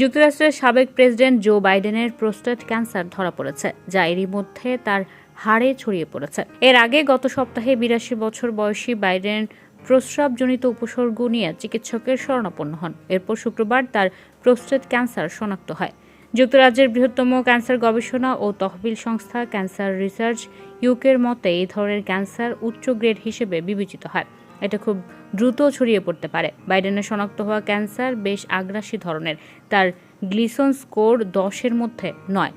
যুক্তরাষ্ট্রের সাবেক president Joe বাইডেনের প্রোস্টেট ক্যান্সার ধরা পড়েছে, যা এরই মধ্যে তার হাড়ে ছড়িয়ে পড়েছে। এর আগে গত সপ্তাহে বিরাশি বছর বয়সী বাইডেন প্রস্রাবজনিত উপসর্গ নিয়ে চিকিৎসকের শরণাপন্ন হন। এরপর শুক্রবার তার প্রোস্টেট ক্যান্সার শনাক্ত হয়। যুক্তরাজ্যের বৃহত্তম ক্যান্সার গবেষণা ও তহবিল সংস্থা ক্যান্সার রিসার্চ ইউকের মতে এই ধরনের ক্যান্সার উচ্চ গ্রেড হিসেবে বিবেচিত হয়। এটা খুব দ্রুত ছড়িয়ে পড়তে পারে। বাইডেনের শনাক্ত হওয়া ক্যান্সার বেশ আগ্রাসী ধরনের। তার গ্লিসন স্কোর দশের মধ্যে নয়।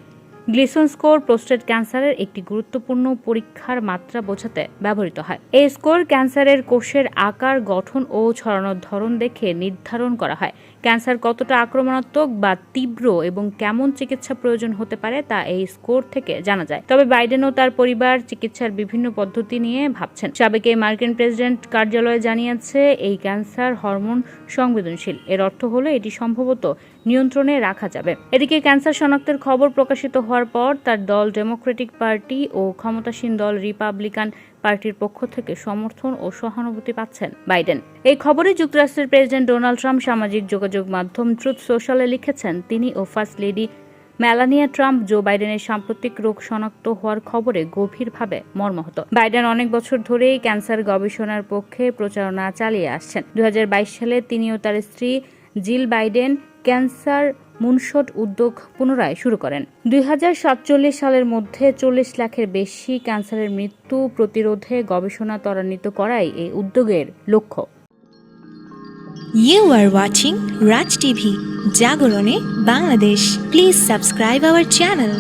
গ্লিসন স্কোর প্রোস্টেট ক্যান্সারের একটি গুরুত্বপূর্ণ পরীক্ষার মাত্রা বোঝাতে ব্যবহৃত হয়। এই স্কোর ক্যান্সারের কোষের আকার, গঠন ও ছড়ানোর ধরন দেখে নির্ধারণ করা হয়। ক্যান্সার কতটা আক্রমণাত্মক বা তীব্র এবং কেমন চিকিৎসা প্রয়োজন হতে পারে তা এই স্কোর থেকে জানা যায়। তবে বাইডেন ও তার পরিবার চিকিৎসার বিভিন্ন পদ্ধতি নিয়ে ভাবছেন। সাবেক এই মার্কিন প্রেসিডেন্ট কার্যালয় জানিয়েছে, এই ক্যান্সার হরমোন সংবেদনশীল। এর অর্থ হলো এটি সম্ভবত নিয়ন্ত্রণে রাখা যাবে। এদিকে ক্যান্সার শনাক্তের খবর প্রকাশিত হওয়ার পর তার দল ডেমোক্রেটিক পার্টি ও ক্ষমতাসীন দল রিপাবলিকান পার্টির পক্ষ থেকে সমর্থন ও সহানুভূতি পাচ্ছেন বাইডেন। এই খবরে যুক্তরাষ্ট্রের প্রেসিডেন্ট ডোনাল্ড ট্রাম্প সামাজিক যোগাযোগ মাধ্যম ট্রুথ সোশ্যালে লিখেছেন, তিনি ও first lady Melania Trump, Joe বাইডেনের সাম্প্রতিক রোগ শনাক্ত হওয়ার খবরে গভীরভাবে মর্মাহত। বাইডেন অনেক বছর ধরেই ক্যান্সার গবেষণার পক্ষে প্রচারণা চালিয়ে আসছেন। দু হাজার বাইশ সালে তিনি ও তার স্ত্রী জিল বাইডেন ক্যান্সার মুনশট উদ্যোগ পুনরায় শুরু করেন দুই হাজার সাতচল্লিশ সালের মধ্যে চল্লিশ লাখের বেশি ক্যান্সারের মৃত্যু প্রতিরোধে গবেষণা ত্বরান্বিত করাই এই উদ্যোগের লক্ষ্য You are watching Raj TV, Jagorone, Bangladesh. Please subscribe our channel.